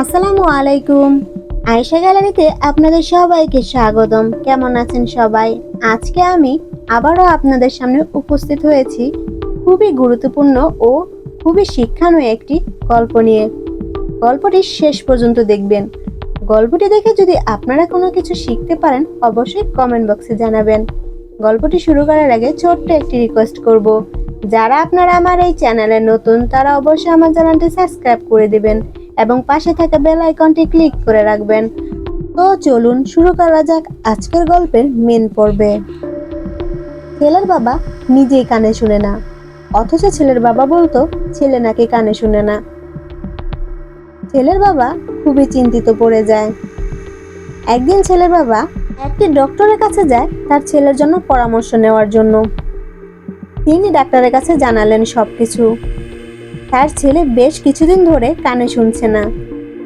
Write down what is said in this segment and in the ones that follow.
আসসালামু আলাইকুম। আয়েশা গ্যালারিতে আপনাদের সবাইকে স্বাগতম। কেমন আছেন সবাই? আজকে আমি আবারও আপনাদের সামনে উপস্থিত হয়েছি খুবই গুরুত্বপূর্ণ ও খুবই শিক্ষাময় একটি গল্প নিয়ে। গল্পটি শেষ পর্যন্ত দেখবেন। গল্পটি দেখে যদি আপনারা কোনো কিছু শিখতে পারেন, অবশ্যই কমেন্ট বক্সে জানাবেন। গল্পটি শুরু করার আগে ছোট্ট একটি রিকোয়েস্ট করব। যারা আপনারা আমার এই চ্যানেলে নতুন, তারা অবশ্যই আমার চ্যানেলটি সাবস্ক্রাইব করে দিবেন। এবং পাশে থাকা বেল আইকনটি ক্লিক করে রাখবেন। তো চলুন শুরু করা যাক আজকের গল্পের মেন পর্বে। ছেলের বাবা নিজেই কানে শুনে না, অথচ ছেলের বাবা বলতো, ছেলে নাকি কানে শুনে না। ছেলের বাবা খুবই চিন্তিত পড়ে যায়। একদিন ছেলের বাবা একটি ডক্টরের কাছে যায় তার ছেলের জন্য পরামর্শ নেওয়ার জন্য। তিনি ডাক্তারের কাছে জানালেন সবকিছু। তার ছেলে বেশ কিছুদিন ধরে কানে শুনছে না।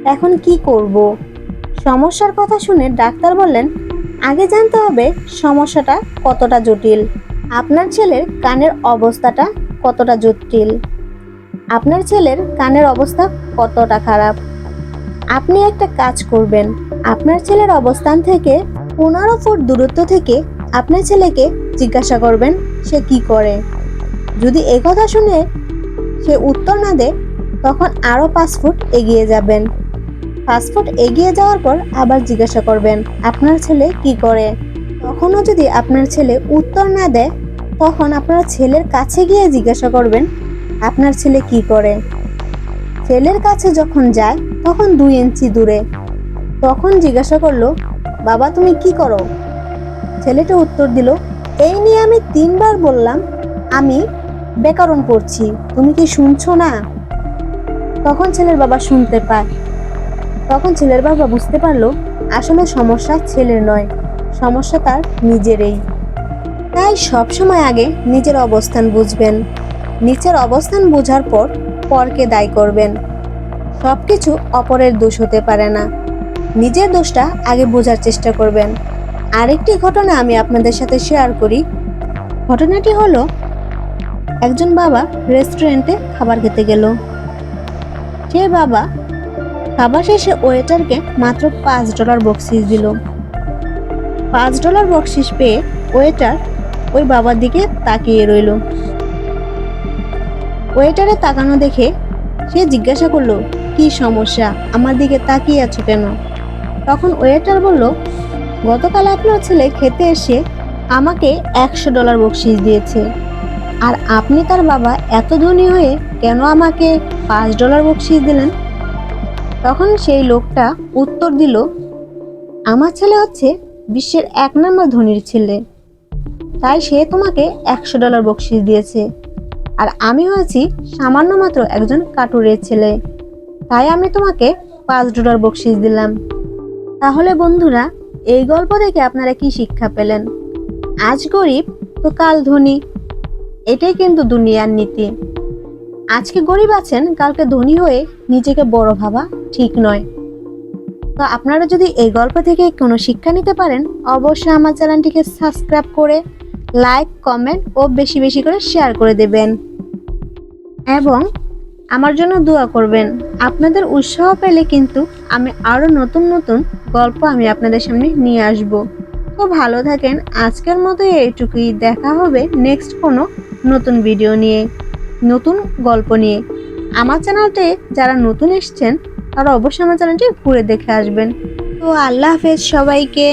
এখন কি করব? সমস্যার কথা শুনে ডাক্তার বললেন, আগে জানতে হবে সমস্যাটা কতটা জটিল। আপনার ছেলের কানের অবস্থাটা কতটা জটিল। আপনার ছেলের কানের অবস্থা কতটা খারাপ। আপনি একটা কাজ করবেন। আপনার ছেলের অবস্থান থেকে পনেরো ফুট দূরত্ব থেকে আপনার ছেলেকে জিজ্ঞাসা করবেন, সে কি করে? যদি কথা শুনে সে উত্তর না দেয় তখন আরও পাঁচ ফুট এগিয়ে যাবেন। পাঁচ ফুট এগিয়ে যাওয়ার পর আবার জিজ্ঞাসা করবেন, আপনার ছেলে কি করে? তখনও যদি আপনার ছেলে উত্তর না দেয়, তখন আপনার ছেলের কাছে গিয়ে জিজ্ঞাসা করবেন, আপনার ছেলে কি করে? ছেলের কাছে যখন যায়, তখন দুই ইঞ্চি দূরে। তখন জিজ্ঞাসা করল, বাবা, তুমি কি করো? ছেলেটা উত্তর দিল, এই নিয়ে আমি তিনবার বললাম, আমি ব্যাকরণ করছি। তুমি কি শুনছো না? তখন ছেলের বাবা শুনতে পায়। তখন ছেলের বাবা বুঝতে পারল, আসলে সমস্যা ছেলের নয়, সমস্যা তার নিজেরই। তাই সবসময় আগে নিজের অবস্থান বুঝবেন। নিচের অবস্থান বোঝার পর পরকে দায়ী করবেন। সব কিছু অপরের দোষ হতে পারে না। নিজের দোষটা আগে বোঝার চেষ্টা করবেন। আরেকটি ঘটনা আমি আপনাদের সাথে শেয়ার করি। ঘটনাটি হলো একজন বাবা রেস্টুরেন্টে খাবার খেতে গেল। সে বাবা খাবার শেষে ওয়েটারকে মাত্র পাঁচ ডলার বকশিস দিল। পাঁচ ডলার বকশিস পেয়ে ওয়েটার ওই বাবার দিকে তাকিয়ে রইল। ওয়েটারে তাকানো দেখে সে জিজ্ঞাসা করল, কি সমস্যা? আমার দিকে তাকিয়ে আছো কেন? তখন ওয়েটার বলল, গতকাল আপনার ছেলে খেতে এসে আমাকে একশো ডলার বকশিস দিয়েছে। আর আপনি তার বাবা এত ধনী হয়ে কেন আমাকে পাঁচ ডলার বকশিস দিলেন? তখন সেই লোকটা উত্তর দিল, আমার ছেলে হচ্ছে বিশ্বের এক নম্বর ধনীর ছেলে। তাই সে তোমাকে একশো ডলার বকশিস দিয়েছে। আর আমি হয়েছি সামান্য মাত্র একজন কাটুরের ছেলে। তাই আমি তোমাকে পাঁচ ডলার বকশিস দিলাম। তাহলে বন্ধুরা, এই গল্প থেকে আপনারা কি শিক্ষা পেলেন? আজ গরিব তো কাল ধনী। এটাই কিন্তু দুনিয়ার নীতি। আজকে গরিব আছেন, কালকে ধনী হয়ে নিজেকে বড় ভাবা ঠিক নয়। তো আপনারা যদি এই গল্প থেকে কোনো শিক্ষা নিতে পারেন, অবশ্যই আমার চ্যানেলটিকে সাবস্ক্রাইব করে লাইক, কমেন্ট ও বেশি বেশি করে শেয়ার করে দেবেন। এবং আমার জন্য দোয়া করবেন, আপনাদের উৎসাহ পেলে কিন্তু আমি আরও নতুন নতুন গল্প আমি আপনাদের সামনে নিয়ে আসব। তো ভালো থাকেন, আজকের মতো এইটুকুই, দেখা হবে নেক্সট কোনো নতুন ভিডিও নিয়ে, নতুন গল্প নিয়ে। আমার চ্যানেলটি যারা নতুন এসছেন, তারা অবশ্যই আমার চ্যানেলটি ঘুরে দেখে আসবেন। তো আল্লাহ হাফেজ সবাইকে।